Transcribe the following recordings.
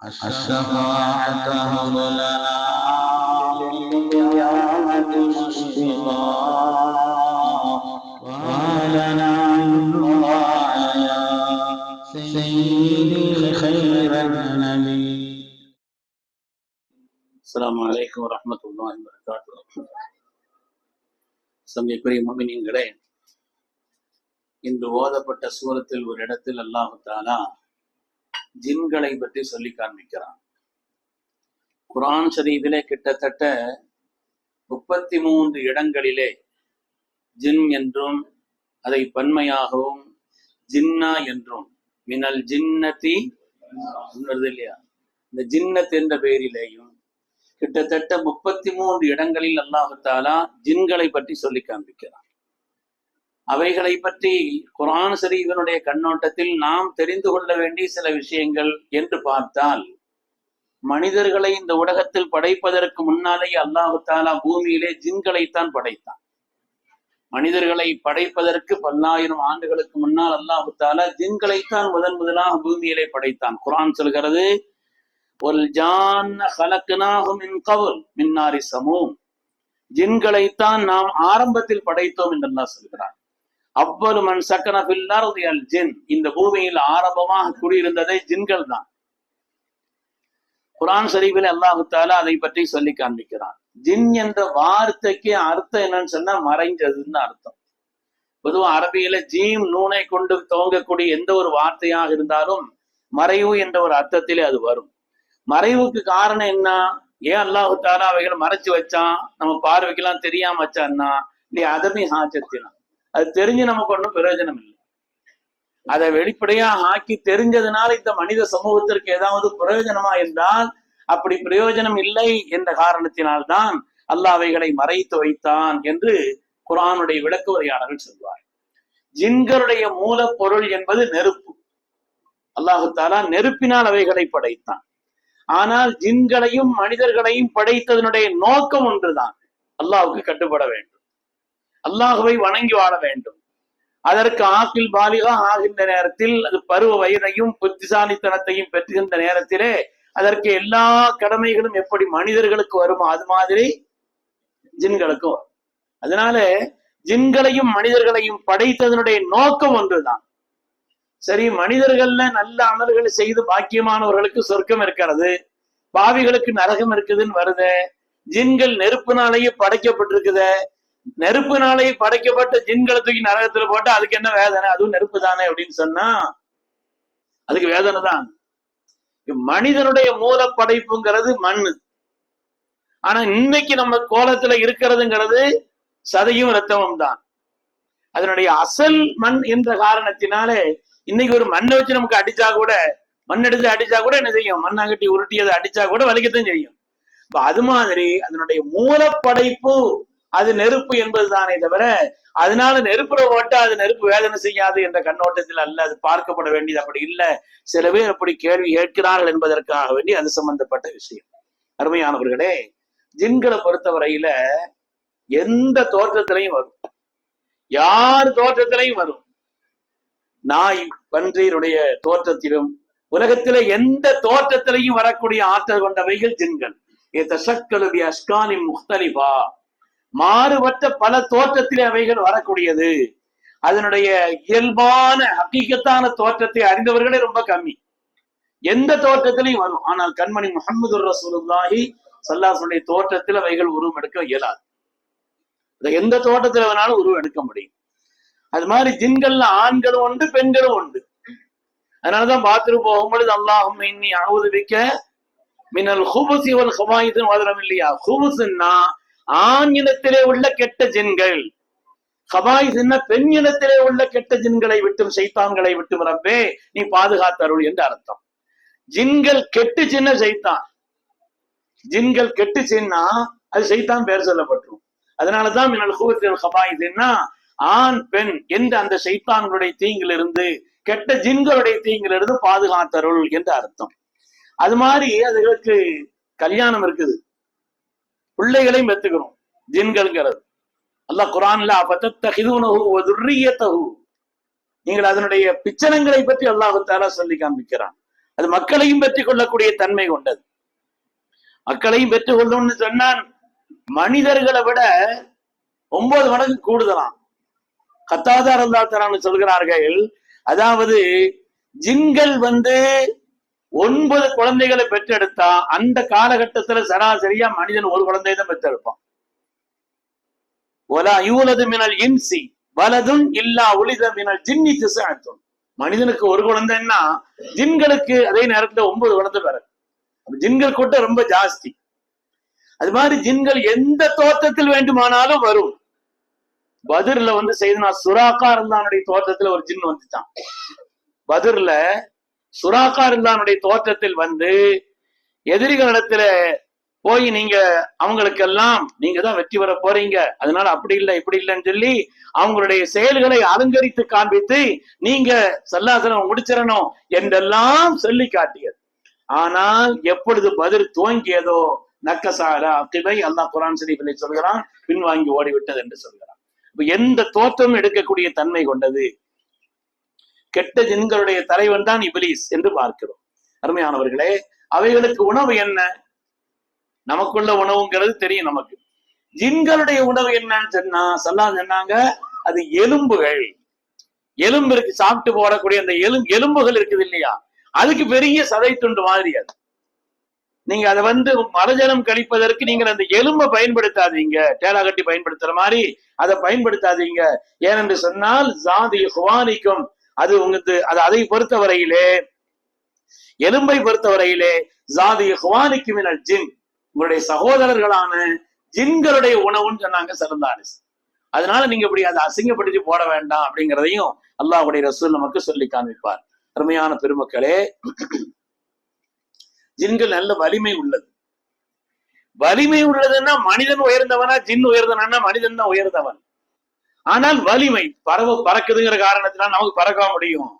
الشفاعة هب لنا للقيامة مشفقا وهلنا عن دعايا سيدي خير النبي அஸ்ஸலாமு அலைக்கும் வரஹ்மத்துல்லாஹி வபரகாத்துஹு சங்கைக்குரிய முமினீன்களே இன்று ஓதப்பட்ட சூரத்தில் ஒரு இடத்தில் அல்லாஹு தாலா ஜின்களை பற்றி சொல்லி காண்பிக்கிறான். குரான் ஷரீஃபிலே கிட்டத்தட்ட முப்பத்தி மூன்று இடங்களிலே ஜின் என்றும் அதை பன்மையாகவும் ஜின்னா என்றும் மினல் ஜின்னதி உணர்து இல்லையா? இந்த ஜின்னத் என்ற பெயரிலேயும் கிட்டத்தட்ட முப்பத்தி மூன்று இடங்களில் அல்லாஹத்தாலா ஜின்களை பற்றி சொல்லி காண்பிக்கிறான். அவைகளை பற்றி குரான் ஷரீஃபினுடைய கண்ணோட்டத்தில் நாம் தெரிந்து கொள்ள வேண்டிய சில விஷயங்கள் என்று பார்த்தால் மனிதர்களை இந்த உலகத்தில் படைப்பதற்கு முன்னாலேயே அல்லாஹு தாலா பூமியிலே ஜின்களைத்தான் படைத்தான். மனிதர்களை படைப்பதற்கு பல்லாயிரம் ஆண்டுகளுக்கு முன்னால் அல்லாஹு தாலா ஜின்களைத்தான் முதன் முதலாக பூமியிலே படைத்தான். குரான் சொல்கிறது ஒரு ஜான் மின் கவுல் மின்னாரி சமூம். ஜின்களைத்தான் நாம் ஆரம்பத்தில் படைத்தோம் என்று அல்லாஹ் அவ்வளவு மண் சக்கன பில்லார் ஜின். இந்த பூமியில் ஆரம்பமாக குடியிருந்ததே ஜின்கள் தான். குரான் ஷரீஃபில் அல்லாஹு தாலா அதை பற்றி சொல்லி காண்பிக்கிறான். ஜின் என்ற வார்த்தைக்கு அர்த்தம் என்னன்னு சொன்னா மறைஞ்சதுன்னு அர்த்தம். பொதுவா அரபியில ஜீம் நூனை கொண்டு துவங்கக்கூடிய எந்த ஒரு வார்த்தையாக இருந்தாலும் மறைவு என்ற ஒரு அர்த்தத்திலே அது வரும். மறைவுக்கு காரணம் என்ன? ஏன் அல்லாஹு தாலா அவைகளை மறைச்சு வச்சான்? நம்ம பார்வைக்கெல்லாம் தெரியாம வச்சான்னா? இல்லையா அதமி ஹாஜத்தினா அது தெரிஞ்சு நமக்கு ஒன்றும் பிரயோஜனம் இல்லை அதை வெளிப்படையா ஆக்கி தெரிஞ்சதுனால இந்த மனித சமூகத்திற்கு ஏதாவது பிரயோஜனமா இருந்தால் அப்படி பிரயோஜனம் இல்லை என்ற காரணத்தினால்தான் அல்லாஹ் அவைகளை மறைத்து வைத்தான் என்று குரானுடைய விளக்கு உரையாளர்கள் சொல்வார் ஜின்களுடைய மூலப்பொருள் என்பது நெருப்பு. அல்லாஹு தாலா நெருப்பினால் அவைகளை படைத்தான். ஆனால் ஜின்களையும் மனிதர்களையும் படைத்ததனுடைய நோக்கம் ஒன்றுதான். அல்லாஹுக்கு கட்டுப்பட வேண்டும். அல்லாஹுவை வணங்கி வாழ வேண்டும். அதற்கு ஆக்கில் பாலிகா ஆகின்ற நேரத்தில் அது பருவ வயதையும் புத்திசாலித்தனத்தையும் பெற்றுகின்ற நேரத்திலே அதற்கு எல்லா கடமைகளும் எப்படி மனிதர்களுக்கு வருமோ அது மாதிரி ஜின்களுக்கும் வரும். அதனால ஜின்களையும் மனிதர்களையும் படைத்ததனுடைய நோக்கம் ஒன்றுதான். சரி மனிதர்கள்ல நல்ல அமல்களை செய்து பாக்கியமானவர்களுக்கு சொர்க்கம் இருக்கிறது பாவிகளுக்கு நரகம் இருக்குதுன்னு வருது ஜின்கள் நெருப்புனாலேயே படைக்கப்பட்டிருக்குது நெருப்புனாலே படைக்கப்பட்ட ஜின்களை தூக்கி நரகத்துல போட்டா அதுக்கு என்ன வேதனை? அதுவும் நெருப்பு தானே அப்படின்னு சொன்னா அதுக்கு வேதனை தான். மனிதனுடைய மூல படைப்புங்கிறது மண்ணு ஆனா இன்னைக்கு நம்ம கோலத்துல இருக்கிறதுங்கிறது சதையும் ரத்தமும் தான். அதனுடைய அசல் மண் என்ற காரணத்தினாலே இன்னைக்கு ஒரு மண்ணை வச்சு நமக்கு அடிச்சா கூட மண் எடுத்து அடிச்சா கூட என்ன செய்யும்? மண்ணாங்கட்டி உருட்டி அதை அடிச்சா கூட வலிக்கத்தான் செய்யும். இப்ப அது மாதிரி அதனுடைய மூலப்படைப்பு அது நெருப்பு என்பதுதானே தவிர அதனால நெருப்புல ஓட்டா அது நெருப்பு வேதனை செய்யாது என்ற கண்ணோட்டத்தில் அல்ல அது பார்க்கப்பட வேண்டியது அப்படி இல்லை. சில பேர் அப்படி கேள்வி கேட்கிறார்கள் என்பதற்காக வேண்டி அது சம்பந்தப்பட்ட விஷயம். அருமையானவர்களே ஜின்களை பொறுத்தவரையில எந்த தோற்றத்திலையும் வரும். யார் தோற்றத்திலையும் வரும்? நாய் பன்றியினுடைய தோற்றத்திலும் உலகத்தில எந்த தோற்றத்திலையும் வரக்கூடிய ஆற்றல் கொண்டவைகள் ஜின்கள். தசக்கலுடைய அஸ்கானி முக்தலிபா. மாறுபட்ட பல தோற்றத்திலே அவைகள் வரக்கூடியது. அதனுடைய இயல்பான ஹக்கீக்கத்தான தோற்றத்தை அறிந்தவர்களே ரொம்ப கம்மி. எந்த தோற்றத்திலையும் வரும். ஆனால் கண்மணி முகமது ரசூலுல்லாஹி சல்லாசனுடைய தோற்றத்தில் அவைகள் உருவம் எடுக்க இயலாது. எந்த தோட்டத்துல வேணாலும் உருவம் எடுக்க முடியும். அது மாதிரி ஜின்கள்ல ஆண்களும் உண்டு பெண்களும் உண்டு. அதனாலதான் பாத்ரூம் போகும்பொழுது அல்லாஹும் இன்னி அனுமதிக்க மின்னல் ஹுபுசி ஒரு ஹபாயுதுன்னு வாதம் இல்லையா ஹுபுசுன்னா ஆண் இனத்திலே உள்ள கெட்ட ஜின்கள். சின்ன பெண் இனத்திலே உள்ள கெட்ட ஜின்களை விட்டும் சைத்தான்களை விட்டும் ரப்பே நீ பாதுகாத்தருள் என்று அர்த்தம். ஜின்கள் கெட்டு சின்ன சைத்தான். ஜின்கள் கெட்டு சின்னா அது சைத்தான் பெயர் சொல்லப்பட்டுரும் அதனாலதான் மின்னல் ஹூபத்தின் ஹபாயுதுன்னா ஆண் பெண் என்று அந்த சைத்தான்களுடைய தீங்கிலிருந்து கெட்ட ஜின்களுடைய தீங்கிலிருந்து பாதுகாத்தருள் என்று அர்த்தம். அது மாதிரி அதுகளுக்கு கல்யாணம் இருக்குது. பிள்ளைகளையும் பெற்றுக்கிறோம். ஜின்கள்ங்கிறது. அல்லாஹ் குரான்ல அப்பத்தஹிதுனஹு நீங்கள் அதனுடைய பிச்சனங்களை பற்றி அல்லாஹு தாரா சொல்லி காண்பிக்கிறான். அது மக்களையும் பெற்றுக் கொள்ளக்கூடிய தன்மை கொண்டது. மக்களையும் பெற்றுக் கொள்ளணும்னு சொன்னான் மனிதர்களை விட ஒன்பது மடங்கு கூடுதலாம். கத்தாதார் அல்லாத்தரான்னு சொல்கிறார்கள். அதாவது ஜின்கள் வந்து ஒன்பது குழந்தைகளை பெற்றெடுத்தா அந்த காலகட்டத்துல சராசரியா மனிதன் ஒரு குழந்தை தான் பெற்றெடுப்பான். ஒலா யூலது மினல் இன்சி வலதும் இல்லா உலித மினல் ஜின்னி திசாத்தும். மனிதனுக்கு ஒரு குழந்தைன்னா ஜின்களுக்கு அதே நேரத்துல ஒன்பது குழந்தை பிறகு. ஜின்கள் கூட்டம் ரொம்ப ஜாஸ்தி. அது மாதிரி ஜின்கள் எந்த தோற்றத்தில் வேண்டுமானாலும் வரும். பதிர்ல வந்து செய்தனா சுறாக்கா இருந்தானுடைய தோற்றத்துல ஒரு ஜின் வந்துட்டான். பதிர்ல சுறாக்கா இருந்தானுடைய தோற்றத்தில் வந்து எதிரிகளிடத்துல போய் நீங்க அவங்களுக்கெல்லாம் நீங்க தான் வெற்றி பெற போறீங்க. அதனால அப்படி இல்லை இப்படி இல்லைன்னு சொல்லி அவங்களுடைய செயல்களை அலங்கரித்து காண்பித்து நீங்க சல்லாசனம் முடிச்சிடணும் என்றெல்லாம் சொல்லி காட்டியது. ஆனால் எப்பொழுது பதில் துவங்கியதோ நக்கசாரா அப்படிவை அல்லா குரான் ஷரீஃபிலே சொல்கிறான் பின்வாங்கி ஓடிவிட்டது என்று சொல்கிறான். இப்ப எந்த தோற்றம் எடுக்கக்கூடிய தன்மை கொண்டது? கெட்ட ஜின்களுடைய தலைவன் தான் இபிலிஸ் என்று பார்க்கிறோம். அருமையானவர்களே அவைகளுக்கு உணவு என்ன? நமக்குள்ள உணவுங்கிறது தெரியும் நமக்கு. ஜின்களுடைய உணவு என்னன்னு சொன்னா சொல்லா சொன்னாங்க அது எலும்புகள். எலும்பு இருக்கு சாப்பிட்டு போடக்கூடிய அந்த எலும் எலும்புகள் இருக்குது இல்லையா? அதுக்கு பெரிய சதை துண்டு மாதிரி அது. நீங்க அதை வந்து மரஜலம் கழிப்பதற்கு நீங்க அந்த எலும்பை பயன்படுத்தாதீங்க. டேலா கட்டி பயன்படுத்துற மாதிரி அதை பயன்படுத்தாதீங்க. ஏனென்று சொன்னால் ஜாதி ஹுவானிக்கும் அது உங்களுக்கு அது அதை பொறுத்தவரையிலே எலும்பை பொறுத்த வரையிலே ஜாதி ஹுவானிக்கு மினல் ஜின். உங்களுடைய சகோதரர்களான ஜின்களுடைய உணவுன்னு சொன்னாங்க சரந்தாரிஸ் அதனால நீங்க இப்படி அதை அசிங்கப்படுத்தி போட வேண்டாம் அப்படிங்கிறதையும் அல்லாஹுடைய ரசூல் நமக்கு சொல்லி காண்பிப்பார். அருமையான பெருமக்களே ஜின்கள் நல்ல வலிமை உள்ளது. வலிமை உள்ளதுன்னா மனிதன் உயர்ந்தவனா ஜின் உயர்ந்தவனா மனிதன் தான் உயர்ந்தவன். ஆனால் வலிமை பறவை பறக்குதுங்கிற காரணத்தினால நமக்கு பறக்க முடியும்.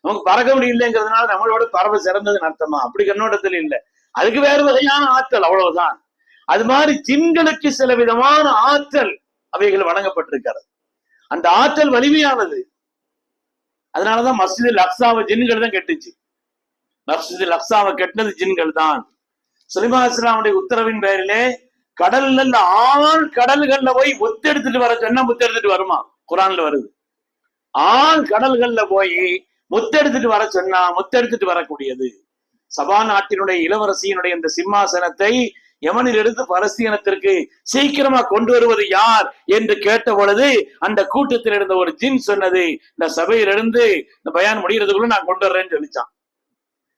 நமக்கு பறக்க முடியலங்கிறதுனால நம்மளோட பறவை சிறந்ததுன்னு அர்த்தமா? அப்படி கண்ணோட்டத்தில் இல்லை. அதுக்கு வேறு வகையான ஆற்றல் அவ்வளவுதான். அது மாதிரி ஜின்களுக்கு சில விதமான ஆற்றல் அவைகள் வழங்கப்பட்டிருக்கிறது. அந்த ஆற்றல் வலிமையானது. அதனாலதான் மஸ்ஜிதில் லக்ஸாவை ஜின்கள் தான் கெட்டுச்சு. மஸ்ஜிதில் லக்ஸாவை கெட்டினது ஜின்கள் தான். சுலிமா இஸ்லாமுடைய உத்தரவின் பெயரிலே கடல்ல ஆழ் கடல்கள்ல போய் முத்தெடுத்துட்டு வர சொன்னா முத்தெடுத்துட்டு வருமா? குரான்ல வருது. ஆள் கடல்கள்ல போய் முத்தெடுத்துட்டு வர சொன்னா முத்தெடுத்துட்டு வரக்கூடியது. சபா நாட்டினுடைய இளவரசியினுடைய இந்த சிம்மாசனத்தை யமனிலிருந்து பலஸ்தீனத்திற்கு சீக்கிரமா கொண்டு வருவது யார் என்று கேட்ட பொழுது அந்த கூட்டத்தில் இருந்த ஒரு ஜின் சொன்னது இந்த சபையிலிருந்து இந்த பயான் முடிகிறதுக்குள்ள நான் கொண்டு வர்றேன்னு சொல்லிச்சான்.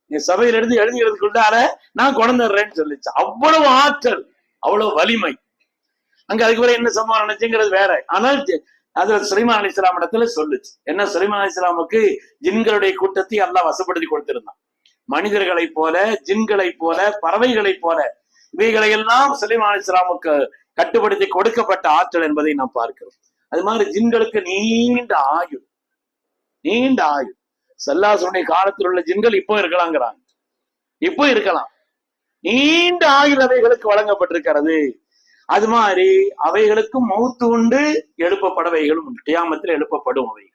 நீ சபையிலிருந்து எழுதுகிறதுக்குள்ளார நான் கொண்டு வர்றேன்னு சொல்லிச்சான். அவ்வளவு ஆற்றல். அவ்வளவு வலிமை. அங்க அதுக்கு பிறகு என்ன சம்பவம் நினைச்சுங்கிறது வேற. ஆனால் அதுல சுலைமான் அலி இஸ்லாம் இடத்துல சொல்லுச்சு. என்ன சுலைமான் அலி இஸ்லாமுக்கு ஜின்களுடைய கூட்டத்தை எல்லாம் வசப்படுத்தி கொடுத்திருந்தான். மனிதர்களைப் போல ஜின்களைப் போல பறவைகளைப் போல இவைகளை எல்லாம் சுலைமான் அலி இஸ்லாமுக்கு கட்டுப்படுத்தி கொடுக்கப்பட்ட ஆற்றல் என்பதை நாம் பார்க்கிறோம். அது மாதிரி ஜின்களுக்கு நீண்ட ஆயுள். நீண்ட ஆயுள். சல்லாசுடைய காலத்தில் உள்ள ஜின்கள் இப்போ இருக்கலாங்கிறாங்க. இப்போ இருக்கலாம். நீண்ட ஆயுள் அவைகளுக்கு வழங்கப்பட்டிருக்கிறது. அது மாதிரி அவைகளுக்கும் மௌத்து உண்டு எழுப்பப்படவைகளும் உண்டு. கியாமத்தில் எழுப்பப்படும் அவை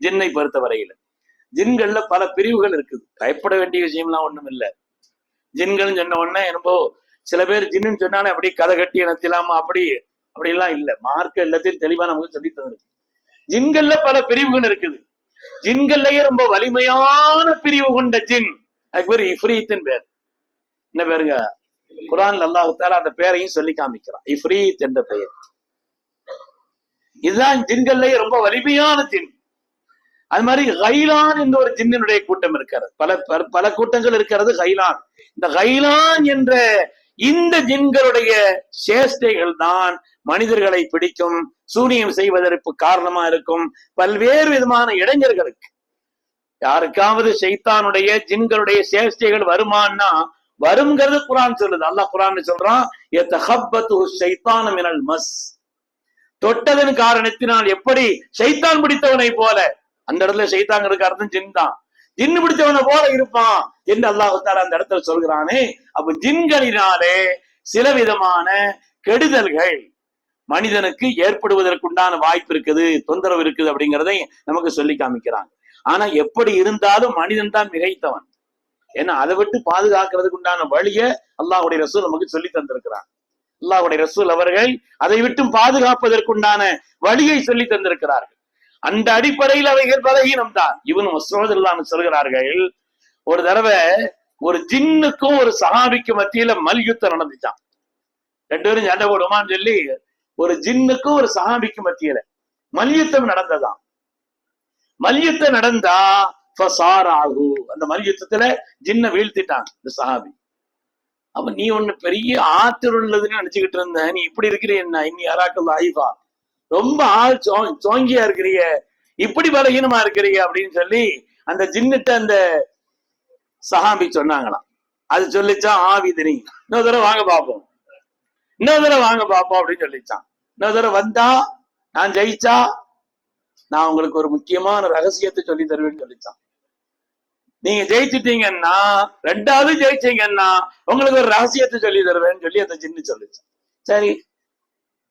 ஜின்னை பொறுத்த வரையில ஜின்கள்ல பல பிரிவுகள் இருக்குது. பயப்பட வேண்டிய விஷயம்லாம் ஒண்ணும் இல்லை. ஜின்கள்னு சொன்ன உடனே என்னப்போ சில பேர் ஜின்னு சொன்னாலே அப்படி கதை கட்டி எனத்திலாமா அப்படி அப்படிலாம் இல்லை. மார்க்க எல்லாத்தையும் தெளிவா நமக்கு சொல்லி தந்துருக்கு. ஜின்கள்ல பல பிரிவுகள் இருக்குது. ஜின்கள்லயே ரொம்ப வலிமையான பிரிவு கொண்ட ஜின் அதுக்கு பேர் இஃப்ரீத்தின் பேர். என்ன பேருங்க? குரான் அல்லாஹால அந்த பேரையும் சொல்லி காமிக்கிறான். இஃப்ரீத் என்ற பெயர். இதுதான் ஜின்கள்லயே ரொம்ப வலிமையான ஜின். அது மாதிரி கைலான் என்ற ஒரு ஜின்னினுடைய கூட்டம் இருக்கிறது. பல பல- கூட்டங்கள் இருக்கிறது கைலான். இந்த கைலான் என்ற இந்த ஜின்களுடைய சேஷ்டைகள் தான் மனிதர்களை பிடிக்கும் சூனியம் செய்வதற்கு காரணமா இருக்கும் பல்வேறு விதமான இளைஞர்களுக்கு. யாருக்காவது சைத்தானுடைய ஜின்களுடைய சேஷ்டைகள் வருமான்னா வருங்கிறது குரான் சொல்லுது. அல்லாஹ் குரான் சொல்றான் மினல் மஸ். தொட்டதன் காரணத்தினால் எப்படி சைத்தான் பிடித்தவனை போல அந்த இடத்துல ஷைத்தாங்கிறதுக்கு அர்த்தம் ஜின் தான். ஜின்னு பிடிச்சவனை போல இருப்பான் என்று அல்லாஹு தாலா அந்த இடத்துல சொல்கிறானே. அப்ப ஜின்களினாலே சில விதமான கெடுதல்கள் மனிதனுக்கு ஏற்படுவதற்குண்டான வாய்ப்பு இருக்குது தொந்தரவு இருக்குது அப்படிங்கிறதை நமக்கு சொல்லி காமிக்கிறாங்க. ஆனா எப்படி இருந்தாலும் மனிதன் தான் மிகைத்தவன். ஏன்னா அதை விட்டு பாதுகாக்கிறதுக்கு உண்டான வழியை அல்லாஹுடைய ரசூல் நமக்கு சொல்லி தந்திருக்கிறான். அல்லாஹுடைய ரசூல் அவர்கள் அதை விட்டும் பாதுகாப்பதற்குண்டான வழியை சொல்லி தந்திருக்கிறார்கள். அந்த அடிப்படையில் அவைகள் பலகீனம் தான் இவனும் மசோதல்லான்னு சொல்கிறார்கள் ஒரு தடவை ஒரு ஜின்னுக்கும் ஒரு சஹாபிக்கு மத்தியில மல்யுத்தம் நடந்துச்சான் ரெண்டு பேரும் சண்டை போடுமான்னு சொல்லி ஒரு ஜின்னுக்கும் ஒரு சஹாபிக்கு மத்தியில மல்யுத்தம் நடந்ததாம். மல்யுத்தம் நடந்தா ஆகு அந்த மல்யுத்தத்துல ஜின்ன வீழ்த்திட்டான் இந்த சஹாபி. அப்ப நீ ஒண்ணு பெரிய ஆற்றல் உள்ளதுன்னு நினைச்சுக்கிட்டு இருந்த நீ இப்படி இருக்கிற என்ன? இன்னி யாராக்கள் ஆயிஃபா ரொம்ப ஆள் சோ- சோங்கியா இருக்கிறிய. இப்படி பலகீனமா இருக்கிறீங்க அப்படின்னு சொல்லி அந்த ஜின்னுட்ட அந்த சஹாபி சொன்னாங்களாம். அது சொல்லிச்சா ஆவி தெரியும் இன்னொரு தடவை வாங்க பார்ப்போம் இன்னொரு தடவை வாங்க பார்ப்போம் அப்படின்னு சொல்லிச்சான். இன்னொரு தடவை வந்தா நான் ஜெயிச்சா நான் உங்களுக்கு ஒரு முக்கியமான ரகசியத்தை சொல்லி தருவேன்னு சொல்லிச்சான். நீங்க ஜெயிச்சிட்டீங்கன்னா ரெண்டாவது ஜெயிச்சீங்கன்னா உங்களுக்கு ஒரு ரகசியத்தை சொல்லி தருவேன்னு சொல்லி அந்த ஜின்னு சொல்லுச்சு. சரி.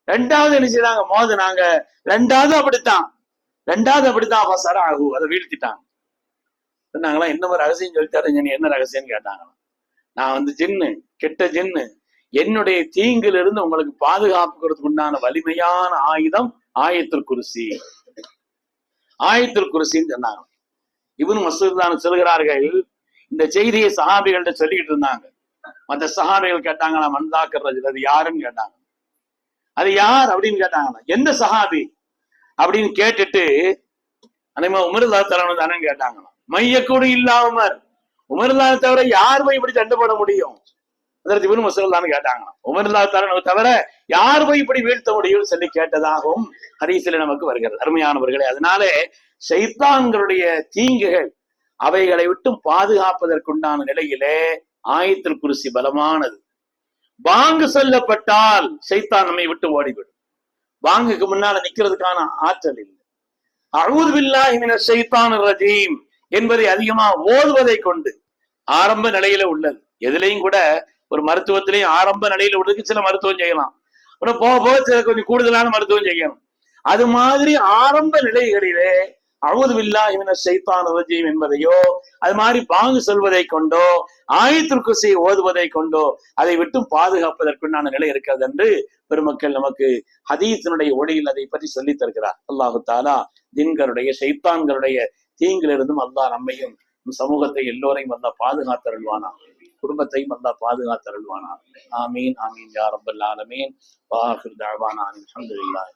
ரெண்டாவது என்ன மோது நாங்க ரெண்டாவது அப்படித்தான். ரெண்டாவது அப்படித்தான் அவசர ஆகும் அதை வீழ்த்திட்டாங்க. சொன்னாங்களா என்ன ஒரு ரகசியம் சொல்லித்தாருங்க என்ன ரகசியம்னு கேட்டாங்களாம். நான் வந்து ஜின்னு கெட்ட ஜின்னு. என்னுடைய தீங்கிலிருந்து இருந்து உங்களுக்கு பாதுகாப்புக்கிறதுக்கு உண்டான வலிமையான ஆயுதம் ஆயத்துல் குருசி. ஆயத்துல் குருசின்னு சொன்னாங்க இவனு மசூதான் செல்கிறார்கள். இந்த செய்தியை சஹாபிகள்கிட்ட சொல்லிக்கிட்டு இருந்தாங்க. மற்ற சஹாபிகள் கேட்டாங்க நான் ரஜில்? அது யாருன்னு கேட்டாங்க. அது யார் அப்படின்னு கேட்டாங்களா எந்த சஹாபி? அப்படின்னு கேட்டுட்டு அனைமா உமர்லா தலைவன் தானே கேட்டாங்களாம் மையக்கூடு இல்லாமர் உமர்லா தவிர யார் போய் இப்படி சண்டை போட முடியும். அதற்கு இவரும் மசூல்லான்னு கேட்டாங்களாம். உமர்லா தரணும் தவிர யார் போய் இப்படி வீழ்த்த முடியும்னு சொல்லி கேட்டதாகவும் ஹதீஸில் நமக்கு வருகிறது. அருமையானவர்களே அதனாலே சைத்தான்களுடைய தீங்குகள் அவைகளை விட்டும் பாதுகாப்பதற்குண்டான நிலையிலே ஆயத்தில் குருசி பலமானது. பாங்கு சொல்லப்பட்டால் சைத்தான் நம்மை விட்டு ஓடிவிடும். பாங்குக்கு முன்னால நிக்கிறதுக்கான ஆற்றல் இல்லை. அழுது சைத்தான் ரஜீம் என்பதை அதிகமா ஓதுவதை கொண்டு ஆரம்ப நிலையில உள்ளது. எதுலையும் கூட ஒரு மருத்துவத்திலையும் ஆரம்ப நிலையில உள்ளதுக்கு சில மருத்துவம் செய்யலாம். அப்புறம் போக போக சில கொஞ்சம் கூடுதலான மருத்துவம் செய்யணும். அது மாதிரி ஆரம்ப நிலைகளிலே அழுதுவில்லா இவன சைத்தான் ரஜீம் என்பதையோ அது மாதிரி பாங்கு சொல்வதை கொண்டோ ஆயத்திற்குசை ஓதுவதை கொண்டோ அதை விட்டும் பாதுகாப்பதற்குண்டான நிலை இருக்கிறது என்று பெருமக்கள் நமக்கு ஹதீஸினுடைய ஒளியில் அதை பற்றி சொல்லித் தருகிறார். அல்லாஹு தாலா தின்களுடைய சைத்தான்களுடைய தீங்கிலிருந்தும் அல்லாஹ் நம்மையும் சமூகத்தை எல்லோரையும் அல்லாஹ் பாதுகாத்தருள்வானா? குடும்பத்தையும் அல்லாஹ் பாதுகாத்தருள்வானா? ஆமீன் ஆமீன் யார் ரப்பல் ஆலமீன். வாஹிர் தஅவானா அல்ஹம்துலில்லாஹ்